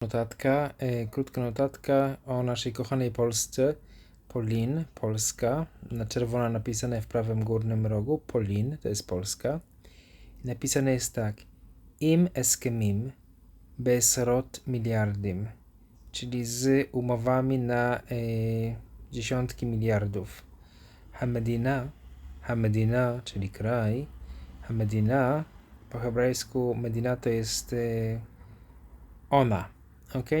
Notatka, e, krótka notatka o naszej kochanej Polsce. Polin, Polska. Na czerwono napisane w prawym górnym rogu. Polin, to jest Polska. Napisane jest tak. Im eskemim besrot miliardim. Czyli z umowami na e, dziesiątki miliardów. Hamedina, Hamedina, czyli kraj. Hamedina, po hebrajsku Medina to jest e, ona ok?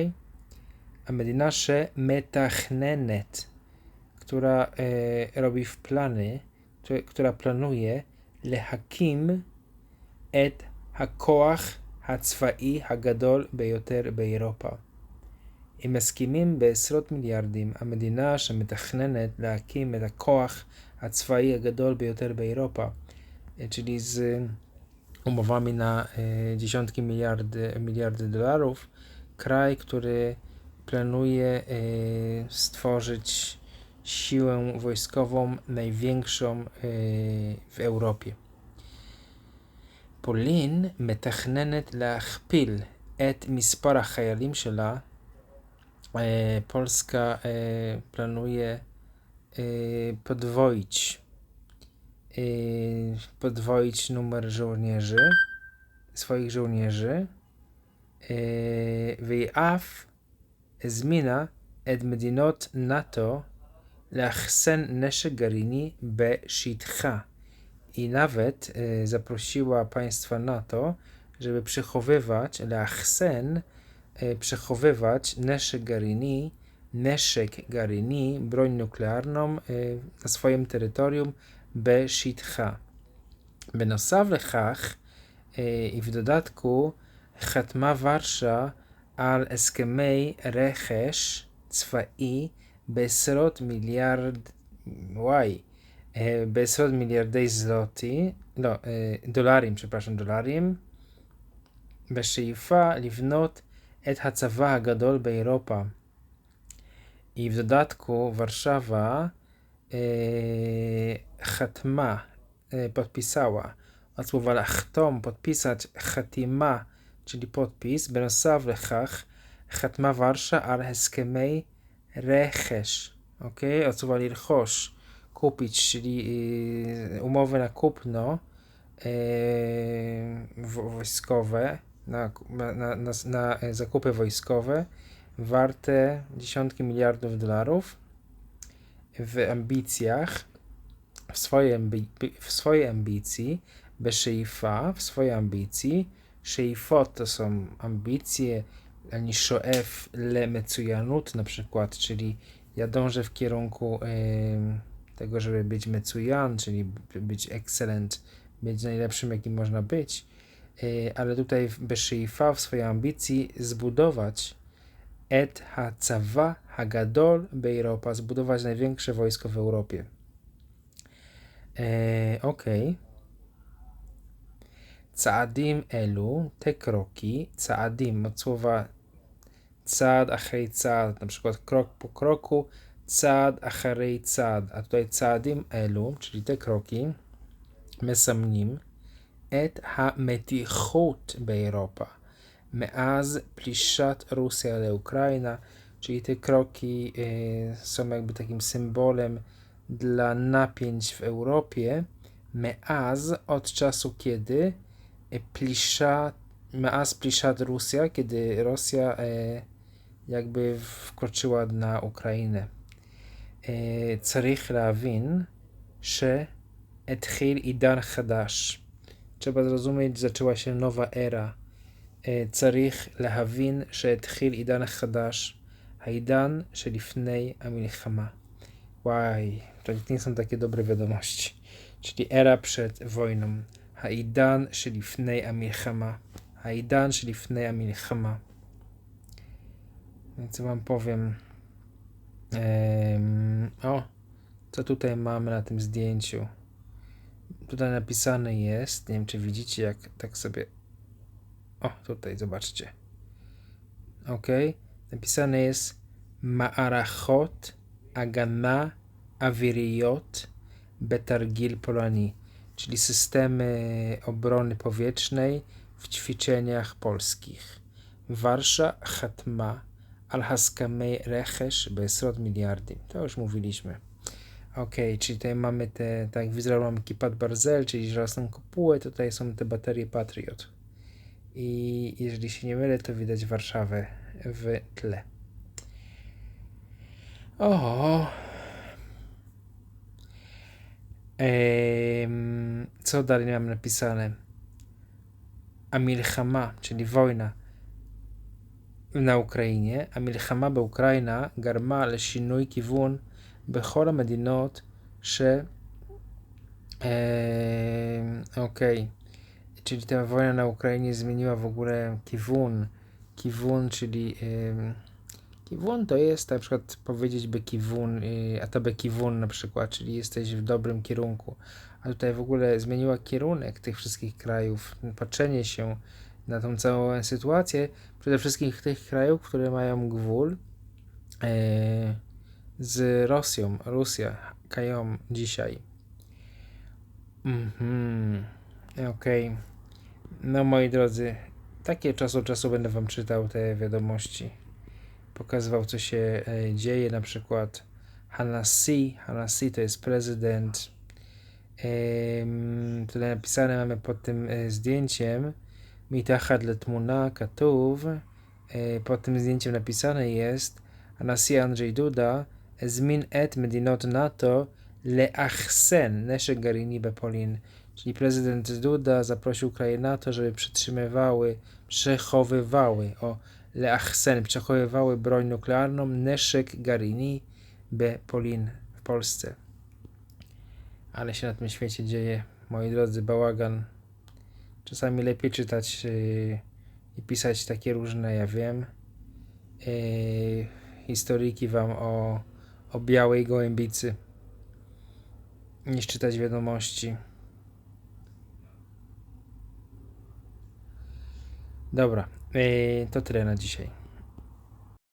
A Medina metachnenet, która e, robi w plany, która planuje lehakim et hakoach הצבאי הגדול ביותר באירופה. הם מסכימים בעשרות מיליארדים, המדינה שמתכננת להקים את הכוח הצבאי הגדול ביותר באירופה, czyli z umowami na e, dziesiątki miliardy, miliardy dolarów, kraj, który planuje e, stworzyć siłę wojskową największą e, w Europie. פולין מתכננת להכפיל את מספר החיילים שלה. Polska planuje podwoić podwoić numer żołnierzy, swoich żołnierzy ואף הזמינה את מדינות נאט"ו לאחסן נשק גרעיני בשטחה. I nawet e, zaprosiła państwa NATO, żeby przechowywać, leachsen, e, przechowywać neszek garini, neszek garini, broń nuklearną e, na swoim terytorium בשטחה. בנוסף לכך, i w dodatku חתמה ורשה על הסכמי רכש צבאי בעשרות מיליארד, וואי, בעשרות מיליארדי זלוטי, לא, דולרים, przepraszam, דולרים, בשאיפה לבנות את הצבא הגדול באירופה. I w dodatku Warszawa e, chatma, e, podpisała, od słowa lachtom, podpisać, chatima, czyli podpis, Benosaf Lechach, Chatma Warsza al Heskemej Rechesz. Ok, odsuwa Lirchosz, kupić, czyli y, umowę na kupno y, wojskowe, na, na, na, na y, zakupy wojskowe warte dziesiątki miliardów dolarów w ambicjach, w swojej, ambi w swojej ambicji, Beszeifa, w swojej ambicji, שאיפות to są ambicje, ani szoef le mecujanut na przykład, czyli ja dążę w kierunku y, tego, żeby być mecujan, czyli być excellent, być najlepszym, jakim można być, y, ale tutaj w Beszyifa, w swojej ambicji, zbudować et ha-cawa hagadol beiropa, zbudować największe wojsko w Europie. E, Okej. Okay. צעדים אלו, te kroki, צעדים od słowa צעד אחרי צעד, na przykład krok po kroku, צעד אחרי צעד, a tutaj צעדים אלו, czyli te kroki, מסמנים את המתיחות באירופה מאז פלישת רוסja לאוקראינה, czyli te kroki y, są jakby takim symbolem dla napięć w Europie, meaz od czasu kiedy plisza, Maas Plishat Rosja, kiedy Rosja e, jakby wkroczyła na Ukrainę. צריך להבין שהתחיל עידן חדש. Trzeba zrozumieć, zaczęła się nowa era. צריך להבין שהתחיל עידן חדש. העידן שלפני המלחמה. Why? To nie są takie dobre wiadomości. Czyli era przed wojną. העידן שלפני המלחמה. העידן שלפני המלחמה. Co wam powiem? Ehm, o, co tutaj mamy na tym zdjęciu? Tutaj napisane jest, nie wiem czy widzicie, jak tak sobie. O, tutaj zobaczcie. Ok, napisane jest Ma'arachot Agana Aviriyot Betargil Polani czyli systemy obrony powietrznej w ćwiczeniach polskich. Warsza chatma al haskamei rechesh besrod miliardy. To już mówiliśmy. Ok, czyli tutaj mamy te, tak jak w Izraelu mamy Kipat Barzel, czyli żelazną kopułę, tutaj są te baterie Patriot. I jeżeli się nie mylę, to widać Warszawę w tle. O Ehm, co dalej mam napisane? Amilchama, czyli wojna na Ukrainie. המלחמה באוקראינה גרמה לשינוי כיוון בכל המדינות ש... E, Okej. Czyli ta wojna na Ukrainie zmieniła w ogóle kiwun. Kiwun, czyli e, kiwun to jest na przykład powiedzieć by kiwun, e, a to by kiwun na przykład, czyli jesteś w dobrym kierunku. A tutaj w ogóle zmieniła kierunek tych wszystkich krajów, patrzenie się na tą całą sytuację, przede wszystkim tych krajów, które mają gwół e, z Rosją, Rosja, kają dzisiaj. Mhm, okej. Okay. No moi drodzy, takie czas od czasu będę wam czytał te wiadomości pokazywał, co się e, dzieje, na przykład Hanasi, Hanasi to jest prezydent, tutaj napisane mamy pod tym e, zdjęciem, Mitachat Letmuna Katów, e, pod tym zdjęciem napisane jest Hanasi Andrzej Duda, Zmin et Medinot NATO leachsen Neszek Garini Bepolin, czyli prezydent Duda zaprosił kraje NATO, żeby przytrzymywały, przechowywały, o leachsen, przechowywały broń nuklearną, neszek garini be Polin w Polsce. Ale się na tym świecie dzieje, moi drodzy, bałagan. Czasami lepiej czytać yy, i pisać takie różne, ja wiem, yy, historyjki wam o, o białej gołębicy, niż czytać wiadomości. Dobra, yy, to tyle na dzisiaj.